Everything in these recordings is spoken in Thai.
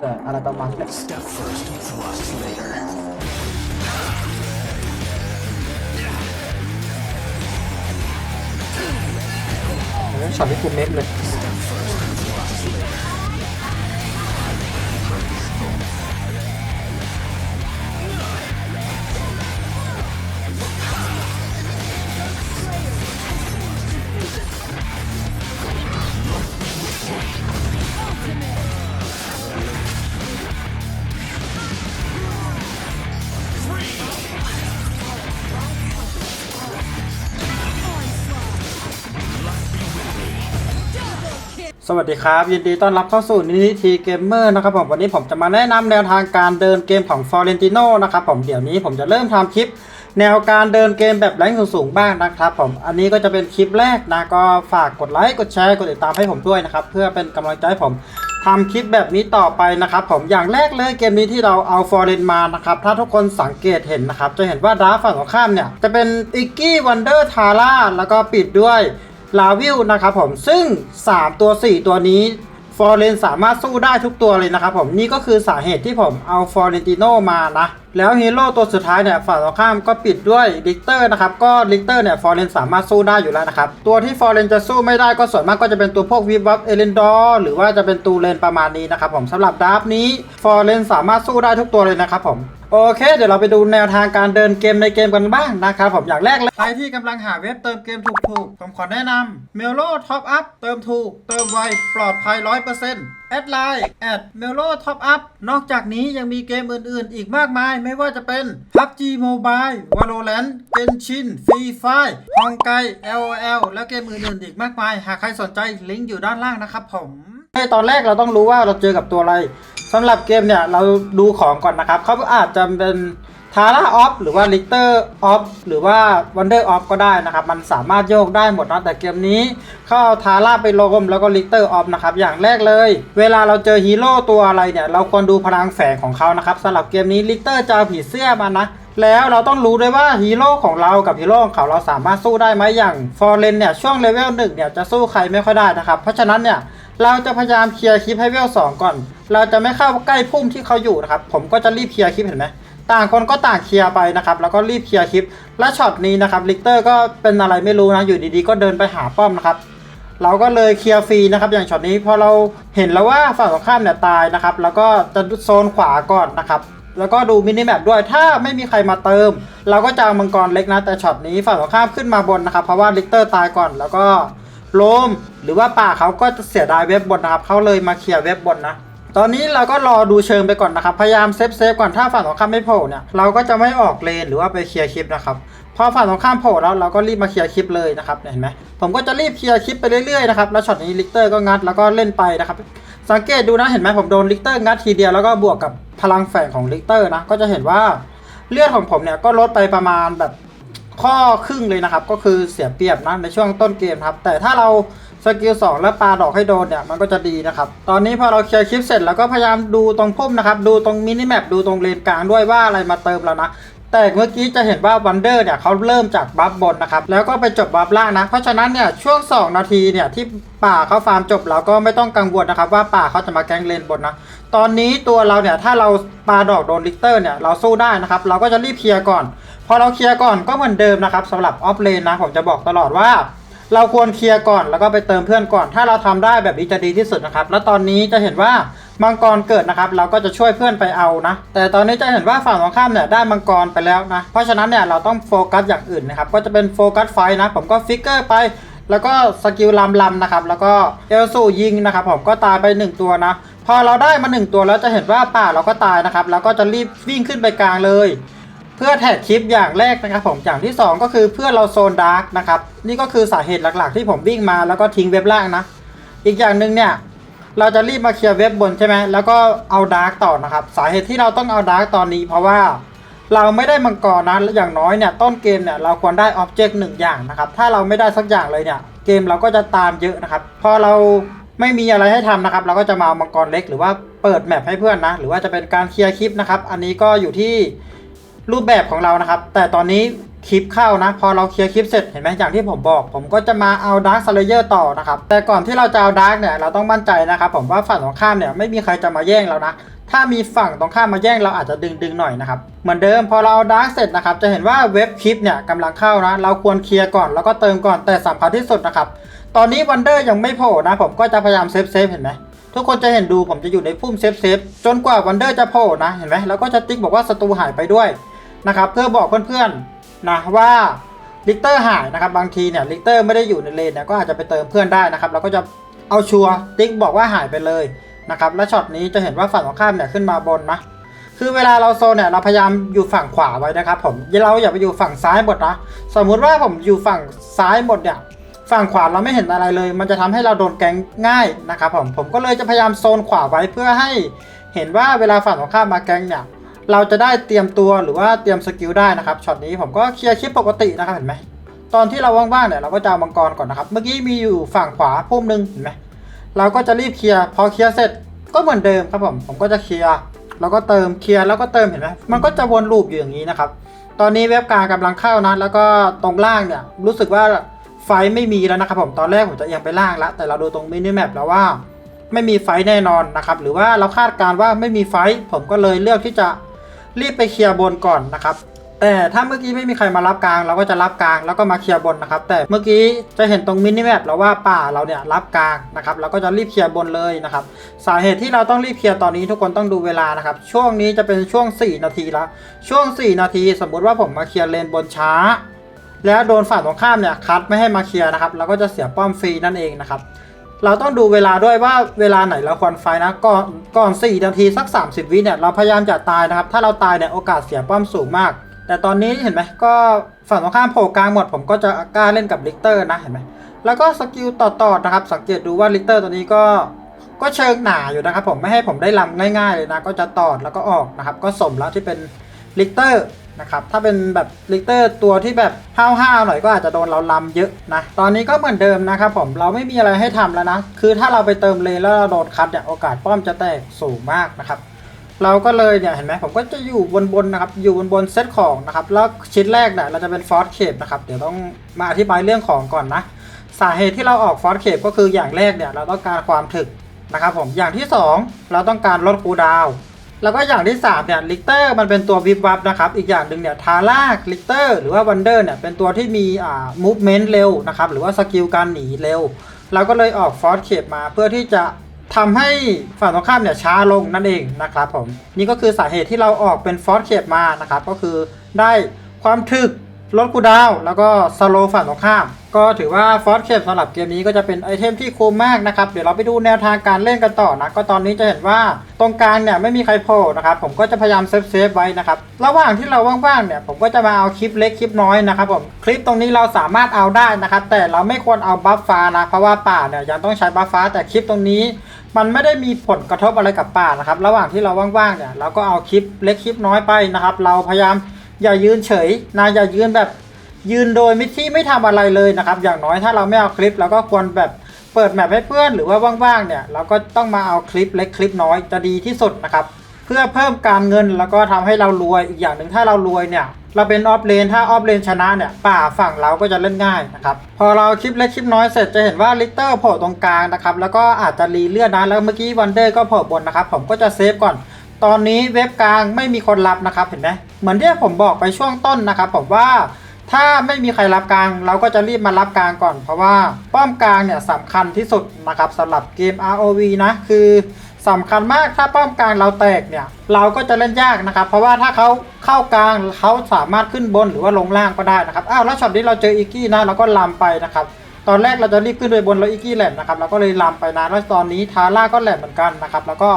เกิดอะไรประมาณนี้ Step first, thrust later. เรื่องช็อตที่กูเน้นเลย สวัสดีครับ ยินดีต้อนรับเข้าสู่นิติทีเกมเมอร์นะครับผมวันนี้ผมจะมาแนะนำแนวทางการเดินเกมของฟอร์เรนติโนนะครับผมเดี๋ยวนี้ผมจะเริ่มทำคลิป แนวการเดินเกมแบบแรงสูงๆบ้างนะครับผมอันนี้ก็จะเป็นคลิปแรกนะก็ฝากกดไลค์กดแชร์กดติดตามให้ผมด้วยนะครับเพื่อเป็นกำลังใจให้ผมทำคลิปแบบนี้ต่อไปนะครับผมอย่างแรกเลยเกมนี้ที่เราเอาฟอร์เรนมานะครับถ้าทุกคนสังเกตเห็นนะครับจะเห็นว่าดราฝั่งของข้ามเนี่ยจะเป็นอิกกี้วันเดอร์ทาร่าแล้วก็ปิดด้วย ลาวิลนะครับผมซึ่ง 3 ตัว 4 ตัวนี้ฟอร์เรนสามารถสู้ได้ทุกตัวเลยนะครับผมนี่ก็คือสาเหตุที่ผมเอาฟอร์เรนติโนมานะ แล้วฮีโร่ตัวสุดท้ายเนี่ยฝั่งตรงข้ามก็ปิดด้วยลิกเตอร์นะครับก็ลิกเตอร์เนี่ยฟอร์เรนสามารถสู้ได้อยู่แล้วนะครับตัวที่ฟอร์เรนจะสู้ไม่ได้ก็ส่วนมากก็จะเป็นตัวพวกวิบวับเอเลนดอร์หรือว่าจะเป็นตูเลนประมาณนี้นะครับผมสำหรับดาร์ฟนี้ฟอร์เรนสามารถสู้ได้ทุกตัวเลยนะครับผม โอเค เดี๋ยวเราไปดูแนวทางการเดินเกมในเกมกันบ้างนะครับผมอย่างแรกเลยใครที่กำลังหาเว็บเติมเกมถูกๆ ผมขอแนะนำเมลโลท็อปอัพเติมถูก เติมไว ปลอดภัย 100%แอดไลน์แอดเมลโลท็อปอัพนอกจากนี้ยังมีเกมอื่นๆ อีกมากมาย ไม่ว่าจะเป็น PUBG Mobile Valorant Genshin Free Fire ฮองไก LOL และเกมอื่นๆ อีกมากมาย หากใครสนใจลิงก์อยู่ด้านล่างนะครับผม ตอนแรกเราต้องรู้ว่าเราเจอกับตัวอะไรสำหรับเกมเนี่ยเราดูของก่อนนะครับเขาอาจจะเป็นทาร่าออฟหรือว่าลิเตอร์ออฟหรือว่าวันเดอร์ออฟก็ได้นะครับ มันสามารถโยกได้หมดนะแต่เกมนี้เขาเอาทาร่าไปลงแล้วก็ลิเตอร์ออฟนะครับ อย่างแรกเลย เวลาเราเจอฮีโร่ตัวอะไรเนี่ย เราควรดูพลังแฝงของเขานะครับสำหรับเกมนี้ลิเตอร์จะผีเสื้อมานะ แล้วเราต้องรู้ด้วยว่าฮีโร่ของเรากับฮีโร่ของเขาเราสามารถสู้ได้ไหมอย่างฟอร์เรนเนี่ยช่วงเลเวลหนึ่งเนี่ยจะสู้ใครไม่ค่อยได้นะครับเพราะฉะนั้นเนี่ย เราจะพยายามเคลียร์คลิปให้เวลสองก่อน เราจะไม่เข้าใกล้พุ่มที่เขาอยู่นะครับ ผมก็จะรีบเคลียร์คลิปเห็นไหมต่างคนก็ต่างเคลียร์ไปนะครับ แล้วก็รีบเคลียร์คลิป และช็อตนี้นะครับลิกเตอร์ก็เป็นอะไรไม่รู้นะ อยู่ดีๆ ก็เดินไปหาป้อมนะครับ เราก็เลยเคลียร์ฟรีนะครับ อย่างช็อตนี้พอเราเห็นแล้วว่าฝั่งตรงข้ามเนี่ยตายนะครับ แล้วก็จะโซนขวาก่อนนะครับ แล้วก็ดูมินิแมปด้วย ถ้าไม่มีใครมาเติม เราก็จะเอามังกรเล็กนะ แต่ช็อตนี้ฝั่งตรงข้ามขึ้นมาบนนะครับ เพราะว่าลิกเตอร์ตายก่อน แล้วก็ โลม หรือว่าป่าเขาก็จะเสียดายเว็บบนนะครับเขาเลยมาเคลียร์เว็บบนนะตอนนี้เราก็รอดูเชิงไปก่อนนะครับ พยายามเซฟเซฟก่อนถ้าฝั่งตรงข้ามไม่โผล่เนี่ยเราก็จะไม่ออกเลนหรือว่าไปเคลียร์คลิปนะครับพอฝั่งตรงข้ามโผล่แล้วเราก็รีบมาเคลียร์คลิปเลยนะครับเนี่ยเห็นไหมผมก็จะรีบเคลียร์คลิปไปเรื่อยๆนะครับแล้วช็อตนี้ลิกเตอร์ก็งัดแล้วก็เล่นไปนะครับสังเกตดูนะเห็นไหมผมโดนลิกเตอร์งัดทีเดียวแล้วก็บวกกับพลังแฝงของลิกเตอร์นะก็จะเห็นว่าเลือดของผมเนี่ยก็ลดไปประมาณแบบ ข้อครึ่งเลยนะครับ ก็คือเสียเปรียบนะในช่วงต้นเกมครับ แต่ถ้าเราสกิล2แล้วปาดอกให้โดนเนี่ย มันก็จะดีนะครับ ตอนนี้พอเราเคลียร์คลิปเสร็จแล้วก็พยายามดูตรงพุ่มนะครับ ดูตรงมินิแมปดูตรงเลนกลางด้วยว่าอะไรมาเติมแล้วนะแต่เมื่อกี้จะเห็นว่าวันเดอร์เนี่ยเขาเริ่มจากบัฟบนนะครับ แล้วก็ไปจบบัฟล่างนะ เพราะฉะนั้นเนี่ยช่วง 2 นาทีเนี่ยที่ป่าเขาฟาร์มจบเราก็ไม่ต้องกังวลนะครับว่าป่าเขาจะมาแกงเลนบนนะ ตอนนี้ตัวเราเนี่ยถ้าเราปาดอกโดนลิกเตอร์เนี่ยเราสู้ได้นะครับ เราก็จะรีบเคลียร์ก่อน พอเราเคลียร์ก่อนก็เหมือนเดิมนะครับสำหรับออฟเลนนะผมจะบอกตลอดว่า เราควรเคลียร์ก่อนแล้วก็ไปเติมเพื่อนก่อน ถ้าเราทำได้แบบนี้จะดีที่สุดนะครับ แล้วตอนนี้จะเห็นว่ามังกรเกิดนะครับ เราก็จะช่วยเพื่อนไปเอานะ แต่ตอนนี้จะเห็นว่าฝั่งตรงข้ามเนี่ยได้มังกรไปแล้วนะ เพราะฉะนั้นเนี่ยเราต้องโฟกัสอย่างอื่นนะครับ ก็จะเป็นโฟกัสไฟนะ ผมก็ฟิกเกอร์ไป แล้วก็สกิลลำลำนะครับ แล้วก็เอลสูยิงนะครับ ผมก็ตายไป 1 ตัวนะ พอเราได้มา 1 ตัวแล้วจะเห็นว่าป่าเราก็ตายนะครับ แล้วก็จะรีบวิ่งขึ้นไปกลางเลย เพื่อแท็กคลิปอย่างแรกนะครับผมอย่างที่ 2 ก็คือเพื่อเราโซนดาร์กนะครับนี่ก็คือสาเหตุหลักๆ ที่ผมวิ่งมาแล้วก็ทิ้งเว็บล่างนะ อีกอย่างหนึ่งเนี่ยเราจะรีบมาเคลียร์เว็บบนใช่ไหมแล้วก็เอาดาร์กต่อนะครับ สาเหตุที่เราต้องเอาดาร์กตอนนี้ เพราะว่าเราไม่ได้มังกรนะอย่างน้อยเนี่ยต้นเกมเนี่ยเราควรได้ออบเจกต์หนึ่งอย่างนะครับถ้าเราไม่ได้สักอย่างเลยเนี่ยเกมเราก็จะตามเยอะนะครับพอเราไม่มีอะไรให้ทำนะครับ เราก็จะมาเอามังกรเล็ก หรือว่าเปิดแมปให้เพื่อนนะ หรือว่าจะเป็นการเคลียร์คลิปนะครับ อันนี้ก็อยู่ที่ รูปแบบของเรานะครับ แต่ตอนนี้คลิปเข้านะ พอเราเคลียร์คลิปเสร็จเห็นไหมอย่างที่ผมบอก ผมก็จะมาเอาดาร์คสเลเยอร์ต่อนะครับ แต่ก่อนที่เราจะเอาดาร์กเนี่ยเราต้องมั่นใจนะครับผมว่าฝั่งตรงข้ามเนี่ยไม่มีใครจะมาแย่งเรานะ ถ้ามีฝั่งตรงข้ามมาแย่งเราอาจจะดึงดึงหน่อยนะครับเหมือนเดิมพอเราเอาดาร์กเสร็จนะครับจะเห็นว่าเว็บคลิปเนี่ยกำลังเข้านะ เราควรเคลียร์ก่อนแล้วก็เติมก่อนแต่สำคัญที่สุดนะครับตอนนี้วันเดอร์ยังไม่โผล่นะ ผมก็จะพยายามเซฟเซฟเห็นไหมทุกคนจะเห็นดูผมจะอยู่ในพุ่มเซฟเซฟจนกว่าวันเดอร์จะโผล่นะเห็นไหมแล้วก็จะติ๊กบอกว่าศัตรูหายไปด้วย นะครับเพื่อบอกเพื่อนๆนะว่าลิกเตอร์หายนะครับบางทีเนี่ยลิกเตอร์ไม่ได้อยู่ในเลนเนี่ยก็อาจจะไปเติมเพื่อนได้นะครับเราก็จะเอาชัวร์ติ๊กบอกว่าหายไปเลยนะครับและช็อตนี้จะเห็นว่าฝั่งตรงข้ามเนี่ยขึ้นมาบนนะคือเวลาเราโซนเนี่ยเราพยายามอยู่ฝั่งขวาไว้นะครับผมเราอย่าไปอยู่ฝั่งซ้ายหมดนะสมมุติว่าผมอยู่ฝั่งซ้ายหมดเนี่ยฝั่งขวาเราไม่เห็นอะไรเลย มันจะทำให้เราโดนแกงง่ายนะครับผมผมก็เลยจะพยายามโซนขวาไว้เพื่อให้เห็นว่าเวลาฝั่งตรงข้ามมาแกงเนี่ย เราจะได้เตรียมตัวหรือว่าเตรียมสกิลได้นะครับช็อตนี้ผมก็เคลียร์คลิปปกตินะครับเห็นไหมตอนที่เราว่างๆเนี่ยเราก็จะเอามังกรก่อนนะครับ เมื่อกี้มีอยู่ฝั่งขวาพุ่มหนึ่งเห็นไหมเราก็จะรีบเคลียร์พอเคลียร์เสร็จก็เหมือนเดิมครับผมผมก็จะเคลียร์แล้วก็เติมเคลียร์แล้วก็เติมเห็นไหมมันก็จะวนลูปอยู่อย่างนี้นะครับ ตอนนี้เว็บกลางกำลังเข้านะ แล้วก็ตรงล่างเนี่ยรู้สึกว่าไฟไม่มีแล้วนะครับผมตอนแรกผมจะเอียงไปล่างแล้วแต่เราดูตรงมินิแมปแล้วว่า ไม่มีไฟแน่นอนนะครับหรือว่าเราคาดการณ์ว่าไม่มีไฟผมก็เลยเลือกที่จะ รีบไปเคลียร์บนก่อนนะครับแต่ถ้าเมื่อกี้ไม่มีใครมารับกลาง เราก็จะรับกลางแล้วก็มาเคลียร์บนนะครับ แต่เมื่อกี้จะเห็นตรงมินิแมปแล้วว่าป่าเราเนี่ยรับกลางนะครับเราก็จะรีบเคลียร์บนเลยนะครับสาเหตุที่เราต้องรีบเคลียร์ตอนนี้ทุกคนต้องดูเวลานะครับ ช่วงนี้จะเป็นช่วง 4 นาทีแล้วช่วง 4 นาที สมมุติว่าผมมาเคลียร์เลนบนช้า แล้วโดนฝั่งตรงข้ามเนี่ยคัดไม่ให้มาเคลียร์นะครับเราก็จะเสียป้อมฟรีนั่นเองนะครับ เราต้องดูเวลาด้วยว่าเวลาไหนเราควรไฟนะก่อนก่อน4นาทีสัก 30 วิเนี่ยเราพยายามจะตายนะครับ ถ้าเราตายเนี่ยโอกาสเสียป้อมสูงมาก แต่ตอนนี้เห็นไหมก็ฝั่งตรงข้ามโผล่กลางหมดผมก็จะกล้าเล่นกับลิกเตอร์นะเห็นไหมแล้วก็สกิลต่อๆนะครับ สังเกตดูว่าลิกเตอร์ตัวนี้ก็ก็เชิงหนาอยู่นะครับ ผมไม่ให้ผมได้ลำง่าย ๆ เลยนะ ก็จะตอดแล้วก็ออกนะครับ ก็สมแล้วที่เป็นลิกเตอร์ นะครับ ถ้าเป็นแบบลิเตอร์ตัวที่แบบห้าวๆหน่อยก็อาจจะโดนเราลำเยอะนะ ตอนนี้ก็เหมือนเดิมนะครับผม เราไม่มีอะไรให้ทำแล้วนะ คือถ้าเราไปเติมเลนแล้วเราโดนคัดเนี่ยโอกาสป้อมจะแตกสูงมากนะครับเราก็เลยเนี่ยเห็นไหมผมก็จะอยู่บนๆนะครับอยู่บนๆเซตของนะครับแล้วชิ้นแรกเนี่ยเราจะเป็นฟอสเคปนะครับเดี๋ยวต้องมาอธิบายเรื่องของก่อนนะ สาเหตุที่เราออกฟอสเคปก็คืออย่างแรกเนี่ยเราต้องการความถึกนะครับผมอย่างที่ 2 เราต้องการลดคูดาว แล้วก็อย่างที่3เนี่ยลิกเตอร์มันเป็นตัววิบวับนะครับ อีกอย่างหนึ่งเนี่ยทาร่าลิกเตอร์หรือว่าวันเดอร์เนี่ยเป็นตัวที่มีอ่ามูฟเมนต์เร็วนะครับหรือว่าสกิลการหนีเร็ว เราก็เลยออกฟอร์สเคปมาเพื่อที่จะทำให้ฝั่งตรงข้ามเนี่ยช้าลงนั่นเองนะครับผมนี่ก็คือสาเหตุที่เราออกเป็นฟอร์สเคปมานะครับก็คือได้ความถึก ลดคูดาวแล้วก็สโลฝั่งตรงข้าม ก็ถือว่าฟอสเคปสำหรับเกมนี้ก็จะเป็นไอเทมที่คุ้มมากนะครับ เดี๋ยวเราไปดูแนวทางการเล่นกันต่อนะ ก็ตอนนี้จะเห็นว่าตรงกลางเนี่ยไม่มีใครโผล่นะครับ ผมก็จะพยายามเซฟเซฟไว้นะครับ ระหว่างที่เราว่างๆเนี่ยผมก็จะมาเอาคลิปเล็กคลิปน้อยนะครับผม คลิปตรงนี้เราสามารถเอาได้นะครับ แต่เราไม่ควรเอาบัฟฟ้านะ เพราะว่าป่าเนี่ยยังต้องใช้บัฟฟ้า แต่คลิปตรงนี้ มันไม่ได้มีผลกระทบอะไรกับป่านะครับ ระหว่างที่เราว่างๆเนี่ยเราก็เอาคลิปเล็กคลิปน้อยไปนะครับ เราพยายาม อย่ายืนเฉยนะอย่ายืนแบบยืนโดยไมิที่ไม่ทำอะไรเลยนะครับ อย่างน้อยถ้าเราไม่เอาคลิปเราก็ควรแบบเปิดแมปให้เพื่อนหรือว่าว่างๆเนี่ยเราก็ต้องมาเอาคลิปเล็กคลิปน้อยจะดีที่สุดนะครับ เพื่อเพิ่มการเงินแล้วก็ทำให้เรารวยอีกอย่างหนึ่งถ้าเรารวยเนี่ยเราเป็นออฟเลนถ้าออฟเลนชนะเนี่ยป่าฝั่งเราก็จะเล่นง่ายนะครับพอเราคลิปเล็กคลิปน้อยเสร็จจะเห็นว่าลิเตอร์โผล่ตรงกลางนะครับแล้วก็อาจจะรีเลือดนะแล้วเมื่อกี้วันเดอร์ก็โผล่บนนะครับผมก็จะเซฟก่อน ตอนนี้เว็บกลางไม่มีคนรับนะครับเห็นไหมเหมือนที่ผมบอกไปช่วงต้นนะครับผมว่าถ้าไม่มีใครรับกลาง เราก็จะรีบมารับกลางก่อน เพราะว่าป้อมกลางเนี่ยสำคัญที่สุดนะครับสำหรับเกม ROV นะคือสำคัญมากถ้าป้อมกลางเราแตกเนี่ย เราก็จะเล่นยากนะครับ เพราะว่าถ้าเขาเข้ากลางเขาสามารถขึ้นบนหรือว่าลงล่างก็ได้นะครับอ้าวแล้วช็อตนี้เราเจออีกี้นะเราก็ลามไปนะครับตอนแรกเราจะรีบขึ้นไปบนแล้วอีกี้แหลมนะครับเราก็เลยลามไปนะแล้วตอนนี้ทาร่าก็แหลมเหมือนกันนะครับ แล้วก็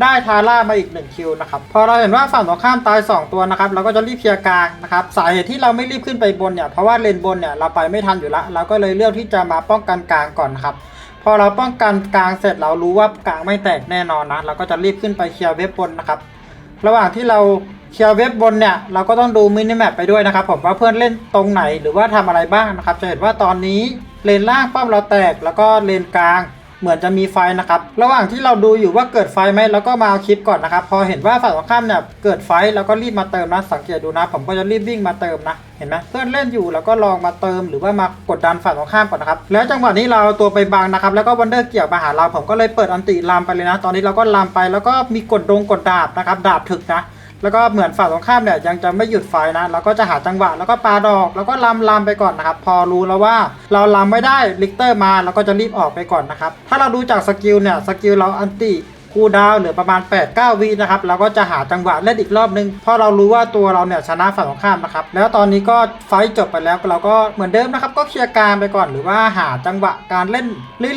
ได้ทาร่ามาอีก 1 คิวนะครับพอเราเห็นว่าฝั่งตรงข้ามตาย 2 ตัวนะครับเราก็จะรีบเคลียร์กลางนะครับสาเหตุที่เราไม่รีบขึ้นไปบนเนี่ยเพราะว่าเลนบนเนี่ยเราไปไม่ทันอยู่ละเราก็เลยเลือกที่จะมาป้องกันกลางก่อนนครับพอเราป้องกันกลางเสร็จเรารู้ว่ากลางไม่แตกแน่นอนนะเราก็จะรีบขึ้นไปเคลียร์เว็บบนนะครับระหว่างที่เราเคลียร์เว็บบนเนี่ยเราก็ต้องดูมินิแมปไปด้วยนะครับผมว่าเพื่อนเล่นตรงไหนหรือว่าทำอะไรบ้างนะครับจะเห็นว่าตอนนี้เลนล่างป้อมเราแตกแล้วก็เลนกลาง เหมือนจะมีไฟนะครับ ระหว่างที่เราดูอยู่ว่าเกิดไฟไหมเราก็มาเอาคลิปก่อนนะครับ พอเห็นว่าฝั่งตรงข้ามเนี่ยเกิดไฟเราก็รีบมาเติมนะ สังเกตดูนะ ผมก็จะรีบวิ่งมาเติมนะ เห็นไหมเพื่อนเล่นอยู่เราก็ลองมาเติมหรือว่ามากดดันฝั่งตรงข้ามก่อนนะครับ แล้วจังหวะนี้เราเอาตัวไปบังนะครับ แล้วก็วันเดอร์เกี่ยวมาหาเรา ผมก็เลยเปิดอันติลามไปเลยนะ ตอนนี้เราก็ลามไปแล้วก็มีกดดงกดดาบนะครับ ดาบถึกนะ แล้วก็เหมือนฝั่งตรงข้ามเนี่ยยังจะไม่หยุดไฟนะเราก็จะหาจังหวะแล้วก็ปาดอก แล้วก็ลำลำไปก่อนนะครับ พอรู้แล้วว่าเราลำไม่ได้ลิกเตอร์มาเราก็จะรีบออกไปก่อนนะครับ ถ้าเราดูจากสกิลเนี่ยสกิลเราอันติ คูดาวเหลือประมาณ 8-9วินะครับเราก็จะหาจังหวะเล่นอีกรอบนึงเพราะเรารู้ว่าตัวเราเนี่ยชนะฝั่งตรงข้ามนะครับแล้วตอนนี้ก็ไฟจบไปแล้วเราก็เหมือนเดิมนะครับก็เคลียร์การไปก่อนหรือว่าหาจังหวะการเล่น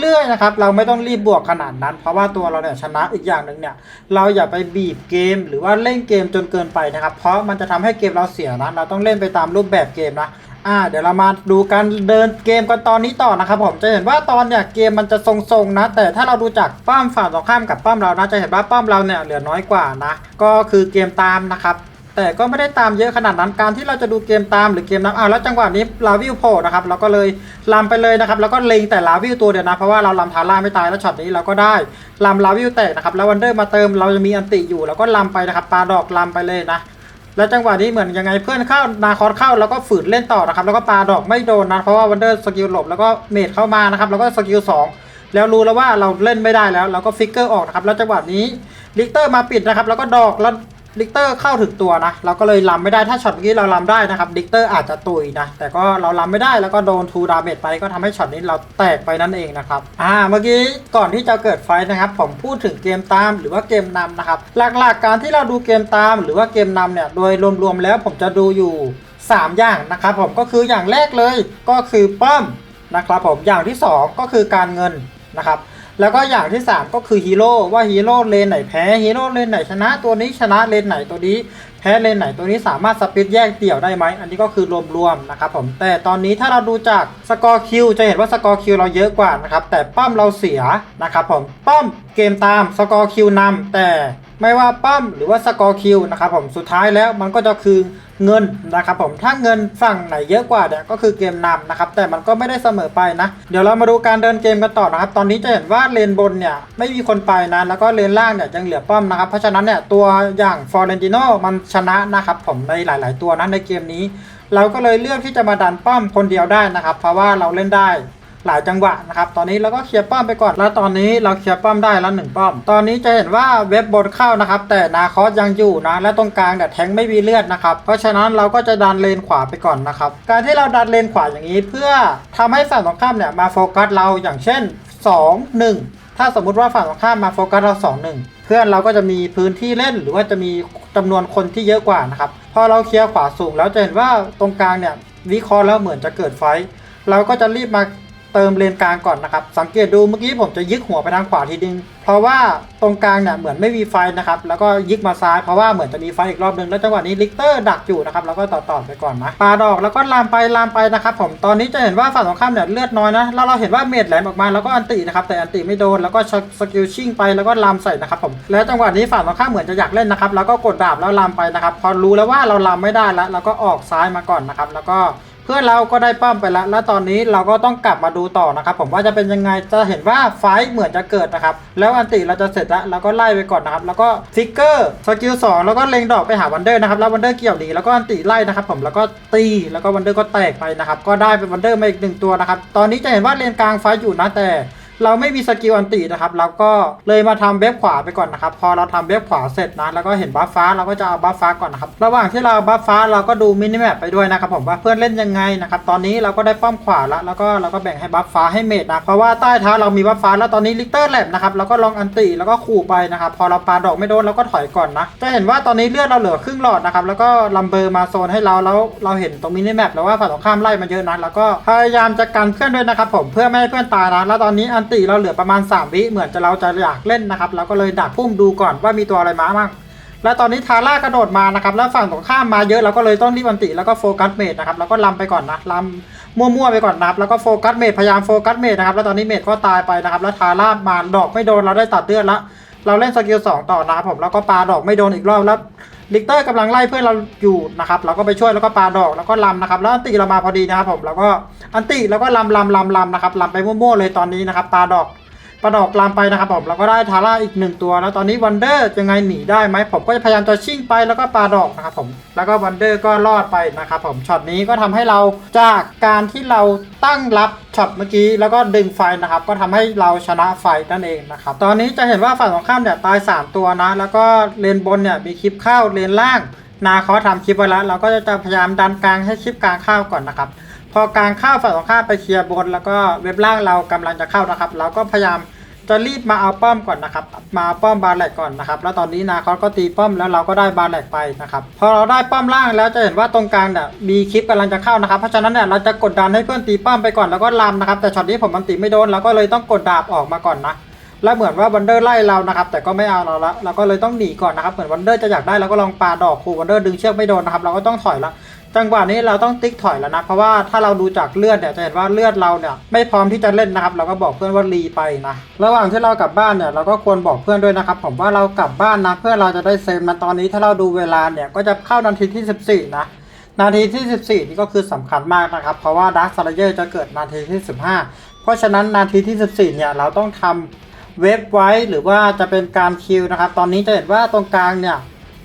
เรื่อยๆนะครับเราไม่ต้องรีบบวกขนาดนั้น เพราะว่าตัวเราเนี่ยชนะอีกอย่างหนึ่งเนี่ยเราอย่าไปบีบเกม หรือว่าเล่นเกมจนเกินไปนะครับเพราะมันจะทำให้เกมเราเสียนะเราต้องเล่นไปตามรูปแบบเกมนะ อ่าเดี๋ยวเรามาดูการเดินเกมกันตอนนี้ต่อนะครับผมจะเห็นว่าตอนเนี่ยเกมมันจะทรงๆนะ แต่ถ้าเราดูจากป้อมฝั่งตรงข้ามกับป้อมเรานะจะเห็นว่าป้อมเราเนี่ยเหลือน้อยกว่านะ ก็คือเกมตามนะครับแต่ก็ไม่ได้ตามเยอะขนาดนั้นการที่เราจะดูเกมตามหรือเกมนับอ้าวแล้วจังหวะนี้ลาวิวโผล่นะครับเราก็เลยลำไปเลยนะครับแล้วก็เล็งแต่ลาวิวตัวเดียวนะเพราะว่าเราลำทาร่าไม่ตายแล้วช็อตนี้เราก็ได้ลำลาวิวแตกนะครับแล้ววันเดอร์มาเติมเราจะมีอันติอยู่แล้วก็ลำไปนะครับปาดอกลำไปเลยนะ แล้วจังหวะนี้เหมือนยังไงเพื่อนเข้านาคอสเข้าแล้วก็ฝืนเล่นต่อนะครับแล้วก็ปาดอกไม่โดนนะเพราะว่าวันเดอร์สกิลหลบแล้วก็เมดเข้ามานะครับแล้วก็สกิลสองแล้วรู้แล้วว่าเราเล่นไม่ได้แล้วเราก็ฟิกเกอร์ออกนะครับแล้วจังหวะนี้ลิกเตอร์มาปิดนะครับแล้วก็ดอกแล้ว ลิกเตอร์เข้าถึงตัวนะ เราก็เลยลำไม่ได้ถ้าช็อตเมื่อกี้เราลำได้นะครับลิกเตอร์อาจจะตุยนะ แต่ก็เราลำไม่ได้แล้วก็โดนทูดาเมจไปก็ทำให้ช็อตนี้เราแตกไปนั่นเองนะครับอ่าเมื่อกี้ก่อนที่จะเกิดไฟนะครับ ผมพูดถึงเกมตามหรือว่าเกมนำนะครับ หลักๆการที่เราดูเกมตาม หรือว่าเกมนำเนี่ยโดยรวมๆแล้วผมจะดูอยู่ 3 อย่างนะครับผมก็คืออย่างแรกเลยก็คือป้อมนะครับผมอย่างที่ 2 ก็คือการเงินนะครับ แล้วก็อย่างที่ 3 ก็คือฮีโร่ว่าฮีโร่เลนไหนแพ้ฮีโร่เลนไหนชนะตัวนี้ชนะเลนไหนตัวนี้แพ้เลนไหนตัวนี้สามารถสปิดแยกเดี่ยวได้ไหมอันนี้ก็คือรวมๆนะครับผมแต่ตอนนี้ถ้าเราดูจากสกอร์คิวจะเห็นว่าสกอร์คิวเราเยอะกว่านะครับแต่ป้อมเราเสียนะครับผมป้อมเกมตามสกอร์คิวนำแต่ ไม่ว่าปั้มหรือว่าสกอร์คิวนะครับผมสุดท้ายแล้วมันก็จะคือเงินนะครับผมถ้าเงินฝั่งไหนเยอะกว่าเนี่ยก็คือเกมนำนะครับแต่มันก็ไม่ได้เสมอไปนะ เดี๋ยวเรามาดูการเดินเกมกันต่อนะครับ ตอนนี้จะเห็นว่าเลนบนเนี่ยไม่มีคนไปนะแล้วก็เลนล่างเนี่ยยังเหลือป้อมนะครับเพราะฉะนั้นเนี่ยตัวอย่างฟอร์เรนติโนมันชนะนะครับผมในหลาย ๆ ตัวนะในเกมนี้ เราก็เลยเลือกที่จะมาดันป้อมคนเดียวได้นะครับ เพราะว่าเราเล่นได้ หลายจังหวะนะครับ ตอนนี้เราก็เคลียร์ป้อมไปก่อน แล้วตอนนี้เราเคลียร์ป้อมได้แล้วหนึ่งป้อม ตอนนี้จะเห็นว่าเว็บบนเข้านะครับ แต่นาคอสยังอยู่นะ และตรงกลางเนี่ยแทงไม่มีเลือดนะครับ เพราะฉะนั้นเราก็จะดันเลนขวาไปก่อนนะครับ การที่เราดันเลนขวาอย่างนี้เพื่อทำให้ฝั่งตรงข้ามเนี่ยมาโฟกัสเราอย่างเช่น 2 1 ถ้าสมมุติว่าฝั่งตรงข้ามมาโฟกัสเรา 2 1 เพื่อนเราก็จะมีพื้นที่เล่นหรือว่าจะมีจำนวนคนที่เยอะกว่านะครับ พอเราเคลียร์ขวาสูงแล้วจะเห็นว่าตรงกลางเนี่ยวิเคราะห์แล้วเหมือนจะเกิดไฟ เราก็จะรีบมา เติมเลนกลางก่อนนะครับ สังเกตดูเมื่อกี้ผมจะยึกหัวไปทางขวาทีนึง เพราะว่าตรงกลางเนี่ยเหมือนไม่มีไฟนะครับ แล้วก็ยึกมาซ้ายเพราะว่าเหมือนจะมีไฟอีกรอบนึง แล้วจังหวะนี้ลิกเตอร์ดักอยู่นะครับแล้วก็ต่อต่อไปก่อนนะปาดอกแล้วก็ลามไปลามไปนะครับผมตอนนี้จะเห็นว่าฝั่งตรงข้ามเนี่ยเลือดน้อยนะแล้วเราเห็นว่าเมดแหลมออกมาแล้วก็อันตินะครับแต่อันติไม่โดนแล้วก็สกิลชิ่งไปแล้วก็ลามใส่นะครับผมแล้วจังหวะนี้ฝั่งตรงข้ามเหมือนจะอยากเล่นนะครับแล้วก็กดดาบแล้วลามไปนะครับพอรู้แล้วว่าเราลามไม่ได้แล้วเราก็ออกซ้ายมาก่อนนะครับแล้วก็ เพื่อนเราก็ได้ป้อมไปแล้ว แล้วตอนนี้เราก็ต้องกลับมาดูต่อนะครับ ผมว่าจะเป็นยังไง จะเห็นว่าไฟเหมือนจะเกิดนะครับ แล้วอันติเราจะเสร็จแล้วเราก็ไล่ไปก่อนนะครับ แล้วก็ฟิกเกอร์สกิลสองแล้วก็เล็งดอกไปหาวันเดอร์นะครับ แล้ววันเดอร์เกี่ยวดี แล้วก็อันติไล่นะครับ ผม แล้วก็ตี แล้วก็วันเดอร์ก็แตกไปนะครับ ก็ได้เป็นวันเดอร์มาอีกหนึ่งตัวนะครับ ตอนนี้จะเห็นว่าเลนกลางไฟอยู่นะแต่ เราไม่มีสกิลอันตินะครับเราก็เลยมาทำเว็บขวาไปก่อนนะครับ พอเราทำเว็บขวาเสร็จนะแล้วก็เห็นบัฟฟ้าเราก็จะเอาบัฟฟ้าก่อนนะครับระหว่างที่เราบัฟฟ้าเราก็ดูมินิแมปไปด้วยนะครับผมว่าเพื่อนเล่นยังไงนะครับตอนนี้เราก็ได้ป้อมขวาแล้วแล้วก็เราก็แบ่งให้บัฟฟ้าให้เมดนะเพราะว่าใต้เท้าเรามีบัฟฟ้าแล้วตอนนี้ลิเตอร์แลบนะครับเราก็ลองอันติแล้วก็ขู่ไปนะครับพอเราปาดอกไม่โดนเราก็ถอยก่อนนะจะเห็นว่าตอนนี้เลือดเราเหลือครึ่งหลอดนะครับแล้วก็ลัมเบอร์มาโซนให้เราแล้วเราเห็นตรงมินิแมปแล้วว่าฝั่งตรงข้ามไล่มาเยอะนะแล้วก็พยายามจะกันเพื่อนด้วยนะครับผมเพื่อไม่ให้เพื่อนตายนะแล้วตอนนี้อันตเราเหลือประมาณ 3 วิเหมือนจะเราจะอยากเล่นนะครับเราก็เลยดักพุ่มดูก่อนว่ามีตัวอะไรมาบ้างและตอนนี้ทาร่ากระโดดมานะครับแล้วฝั่งตรงข้ามมาเยอะเราก็เลยต้องรีบอันติแล้วก็โฟกัสเมดนะครับแล้วก็ลำไปก่อนนะลำมั่วๆไปก่อนนะครับแล้วก็โฟกัสเมดพยายามโฟกัสเมดนะครับแล้วตอนนี้เมดก็ตายไปนะครับแล้วทาร่ามาดอกไม่โดนเราได้ตัดเลือดละ เราเล่นสกิลสองต่อนะครับผมแล้วก็ปาดอกไม่โดนอีกรอบแล้วลิกเตอร์กำลังไล่เพื่อนเราอยู่นะครับเราก็ไปช่วยแล้วก็ปาดอกแล้วก็ลำนะครับแล้วอันติเรามาพอดีนะครับผมแล้วก็อันติแล้วก็ลำลำลำลำนะครับลำไปมั่วๆเลยตอนนี้นะครับปาดอก ประดอกลามไปนะครับผมแล้วก็ได้ทาร่าอีกหนึ่งตัวแล้วตอนนี้วันเดอร์ยังไงหนีได้ไหมผมก็จะพยายามจะชิ่งไปแล้วก็ปาดอกนะครับผมแล้วก็วันเดอร์ก็รอดไปนะครับผมช็อตนี้ก็ทำให้เราจากการที่เราตั้งรับช็อตเมื่อกี้แล้วก็ดึงไฟนะครับก็ทำให้เราชนะไฟนั่นเองนะครับตอนนี้จะเห็นว่าฝั่งตรงข้ามเนี่ยตาย 3 ตัวนะ แล้วก็เลนบนเนี่ยมีคลิปเข้าเลนล่างนาเขาทำคลิปไว้แล้วเราก็จะพยายามดันกลางให้คลิปกลางเข้าก่อนนะครับพอกลางเข้าฝั่งตรงข้ามไปเคลียร์บน แล้วก็เว็บล่างเรากำลังจะเข้านะครับ เราก็พยายาม จะรีบมาเอาป้อมก่อนนะครับมาเอาป้อมบาแลกก่อนนะครับ แล้วตอนนี้นาคอสก็ตีป้อมแล้วเราก็ได้บาแลกไปนะครับพอเราได้ป้อมล่างแล้วจะเห็นว่าตรงกลางเนี่ยมีคลิปกำลังจะเข้านะครับเพราะฉะนั้นเนี่ยเราจะกดดันให้เพื่อนตีป้อมไปก่อนแล้วก็ลำนะครับแต่ช็อตนี้ผมมันตีไม่โดนเราก็เลยต้องกดดาบออกมาก่อนนะแล้วเหมือนว่าวันเดอร์ไล่เรานะครับ แต่ก็ไม่เอาเราละเราก็เลยต้องหนีก่อนนะครับเหมือนวันเดอร์จะอยากได้เราก็ลองปาดอกคูวันเดอร์ดึงเชือกไม่โดนนะครับเราก็ต้องถอยละ จังหวะนี้เราต้องติ๊กถอยแล้วนะ เพราะว่าถ้าเราดูจากเลือดเนี่ยจะเห็นว่าเลือดเราเนี่ยไม่พร้อมที่จะเล่นนะครับ เราก็บอกเพื่อนว่ารีไปนะระหว่างที่เรากลับบ้านเนี่ยเราก็ควรบอกเพื่อนด้วยนะครับผมว่าเรากลับบ้านนะเพื่อเราจะได้เซฟมันตอนนี้ถ้าเราดูเวลาเนี่ยก็จะเข้านาทีที่ 14 นะนาทีที่ 14 นี่ก็คือสำคัญมากนะครับ เพราะว่าดาร์คซาร์เยอร์จะเกิดนาทีที่ 15 เพราะฉะนั้นนาทีที่ 14 เนี่ยเราต้องทำเว็บไว้หรือว่าจะเป็นการคิวนะครับ ตอนนี้จะเห็นว่าตรงกลางเนี่ย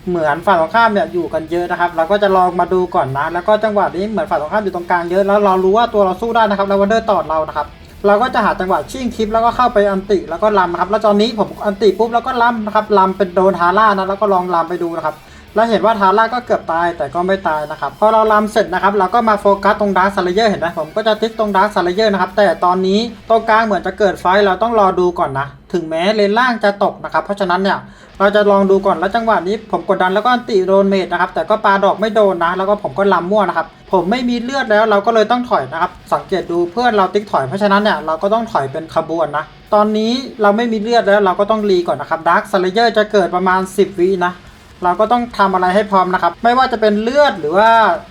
เหมือนฝั่งตรงข้ามเนี่ยอยู่กันเยอะนะครับ เราก็จะลองมาดูก่อนนะ แล้วก็จังหวะนี้เหมือนฝั่งตรงข้ามอยู่ตรงกลางเยอะ แล้วเรารู้ว่าตัวเราสู้ได้นะครับ แล้ววันเดอร์ตอดเรานะครับ เราก็จะหาจังหวะชิ่งคลิปแล้วก็เข้าไปอันติแล้วก็ลำนะครับ แล้วตอนนี้ผมอันติปุ๊บแล้วก็ลำนะครับลำเป็นโดนทาร่านะ แล้วก็ลองลำไปดูนะครับแล้วเห็นว่าทาร่าก็เกือบตายแต่ก็ไม่ตายนะครับ พอเราลำเสร็จนะครับ เราก็มาโฟกัสตรงดาร์คซาเลเยอร์เห็นไหมผมก็จะติ๊กตรงดาร์คซาเลเยอร์นะครับ แต่ตอนนี้ตรงกลางเหมือนจะเกิดไฟเราต้องรอดูก่อนนะ ถึงแม้เลนล่างจะตกนะครับ เพราะฉะนั้นเนี่ยเราจะลองดูก่อนแล้วจังหวะนี้ผมกดดันแล้วก็อันติโดนเมดนะครับ แต่ก็ปาดอกไม่โดนนะ แล้วก็ผมก็ลำมั่วนะครับ ผมไม่มีเลือดแล้วเราก็เลยต้องถอยนะครับ สังเกตดูเพื่อนเราติ๊กถอยเพราะฉะนั้นเนี่ยเราก็ต้องถอยเป็นขบวนนะ ตอนนี้เราไม่มีเลือดแล้วเราก็ต้องรีก่อนนะครับดาร์คซาเลเยอร์จะเกิดประมาณ 10วินะ เราก็ต้องทำอะไรให้พร้อมนะครับ ไม่ว่าจะเป็นเลือดหรือว่า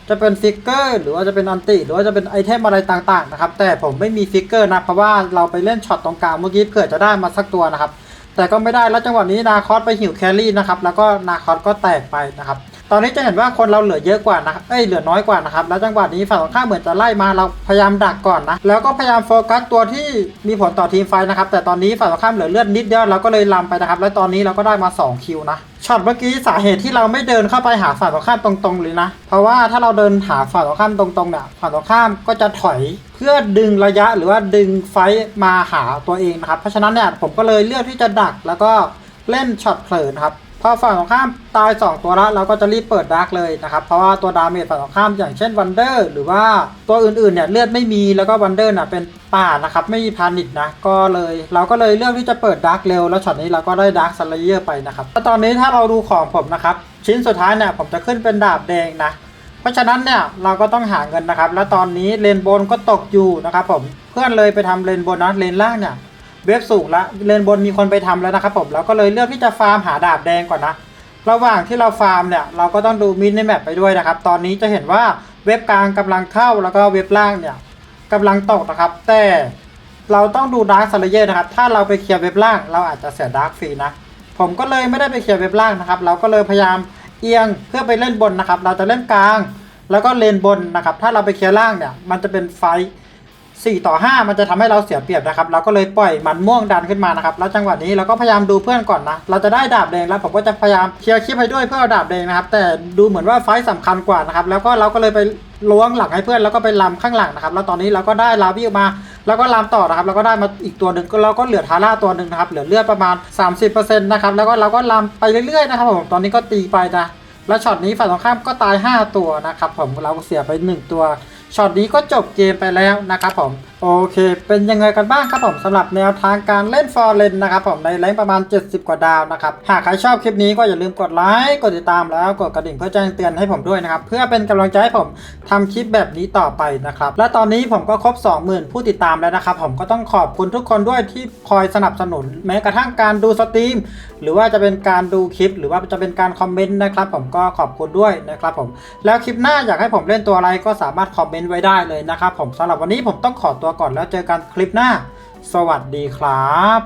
จะเป็นฟิกเกอร์ หรือว่าจะเป็นอันติหรือว่าจะเป็นไอเทมอะไรต่างๆนะครับ แต่ผมไม่มีฟิกเกอร์นะ เพราะว่าเราไปเล่นช็อตตรงกลางเมื่อกี้เผื่อจะได้มาสักตัวนะครับ แต่ก็ไม่ได้แล้วจังหวะนี้นาคอสไปหิวแครี่นะครับแล้วก็นาคอสก็แตกไปนะครับ ตอนนี้จะเห็นว่าคนเราเหลือเยอะกว่านะครับเอ้ยเหลือน้อยกว่านะครับ แล้วจังหวะนี้ฝั่งตรงข้ามเหมือนจะไล่มาเราพยายามดักก่อนนะ แล้วก็พยายามโฟกัสตัวที่มีผลต่อทีมไฟท์นะครับ แต่ตอนนี้ฝั่งตรงข้ามเหลือเลือดนิดเดียวเราก็เลยลำไปนะครับ แล้วตอนนี้เราก็ได้มา2คิวนะ ช็อตเมื่อกี้สาเหตุที่เราไม่เดินเข้าไปหาฝั่งตรงข้ามตรงๆเลยนะ เพราะว่าถ้าเราเดินหาฝั่งตรงข้ามตรงๆเนี่ยฝั่งตรงข้ามก็จะถอยเพื่อดึงระยะหรือว่าดึงไฟท์มาหาตัวเองนะครับ เพราะฉะนั้นเนี่ยผมก็เลยเลือกที่จะดักแล้วก็เล่นช็อตเผลอนะครับ พอฝั่งตรงข้ามตาย 2 ตัวล้วเราก็จะรีบเปิดดาร์กเลยนะครับ เพราะว่าตัวดาเมจฝั่งตรงข้ามอย่างเช่นวันเดอร์หรือว่าตัวอื่นๆเนี่ยเลือดไม่มีแล้วก็วันเดอร์น่ะเป็นป่านะครับ ไม่มีพานิชนะก็เลย เราก็เลยเลือกที่จะเปิดดาร์กเร็ว แล้วช็อตนี้เราก็ได้ดาร์กซัลเยอร์ไปนะครับแล้วตอนนี้ถ้าเราดูของผมนะครับ ชิ้นสุดท้ายเนี่ยผมจะขึ้นเป็นดาบแดงนะเพราะฉะนั้นเนี่ยเราก็ต้องหาเงินนะครับ แล้วตอนนี้เลนบนก็ตกอยู่นะครับผมเพื่อนเลยไปทำเลนบนนะเลนล่างเนี่ย เว็บสูงละเลนบนมีคนไปทำแล้วนะครับผมเราก็เลยเลือกที่จะฟาร์มหาดาบแดงก่อนนะ ระหว่างที่เราฟาร์มเนี่ยเราก็ต้องดูมินิแมปไปด้วยนะครับ ตอนนี้จะเห็นว่าเว็บกลางกำลังเข้าแล้วก็เว็บล่างเนี่ยกำลังตกนะครับ แต่เราต้องดูดาร์คซาเลเยนะครับ ถ้าเราไปเคลียร์เว็บล่างเราอาจจะเสียดาร์คฟรีนะ ผมก็เลยไม่ได้ไปเคลียร์เว็บล่างนะครับ เราก็เลยพยายามเอียงเพื่อไปเล่นบนนะครับ เราจะเล่นกลาง แล้วก็เลนบนนะครับ ถ้าเราไปเคลียร์ล่างเนี่ย มันจะเป็นไฟ 4 ต่อ 5 มันจะทำให้เราเสียเปรียบนะครับ เราก็เลยปล่อยมันม่วงดันขึ้นมานะครับ แล้วจังหวะนี้เราก็พยายามดูเพื่อนก่อนนะ เราจะได้ดาบแดงแล้วผมก็จะพยายามเคลียร์คลิปให้ด้วยเพื่อเอาดาบแดงนะครับ แต่ดูเหมือนว่าไฟต์สำคัญกว่านะครับ แล้วก็เราก็เลยไปล้วงหลังให้เพื่อนแล้วก็ไปลำข้างหลังนะครับ แล้วตอนนี้เราก็ได้ลาวิวมา แล้วก็ลำต่อนะครับ แล้วก็ได้มาอีกตัวหนึ่งก็เราก็เหลือทาร่าตัวหนึ่งนะครับ เหลือเลือดประมาณ 30%นะครับ แล้วก็เราก็ลำไปเรื่อยๆนะครับผม ตอนนี้ก็ตีไปนะ แล้วช็อตนี้ฝ่ายตรงข้ามก็ตาย 5 ตัวนะครับผม เราเสียไป 1 ตัว ช็อตนี้ก็จบเกมไปแล้วนะครับผมโอเค เป็นยังไงกันบ้างครับผมสำหรับแนวทางการเล่นฟอร์เรนนะครับผมในแรงประมาณ 70 กว่าดาวนะครับ หากใครชอบคลิปนี้ก็อย่าลืมกดไลค์กดติดตามแล้วกดกระดิ่งเพื่อแจ้งเตือนให้ผมด้วยนะครับ เพื่อเป็นกำลังใจให้ผมทำคลิปแบบนี้ต่อไปนะครับ และตอนนี้ผมก็ครบ 20,000 ผู้ติดตามแล้วนะครับ ผมก็ต้องขอบคุณทุกคนด้วยที่คอยสนับสนุน แม้กระทั่งการดูสตรีมหรือว่าจะเป็นการดูคลิป หรือว่าจะเป็นการคอมเมนต์นะครับผมก็ขอบคุณด้วยนะครับผมแล้วคลิปหน้าอยากให้ผมเล่นตัวอะไรก็สามารถคอมเมนต์ไว้ได้เลยนะครับผมสำหรับวันนี้ผมต้องขอตัวก่อนแล้วเจอกันคลิปหน้า สวัสดีครับ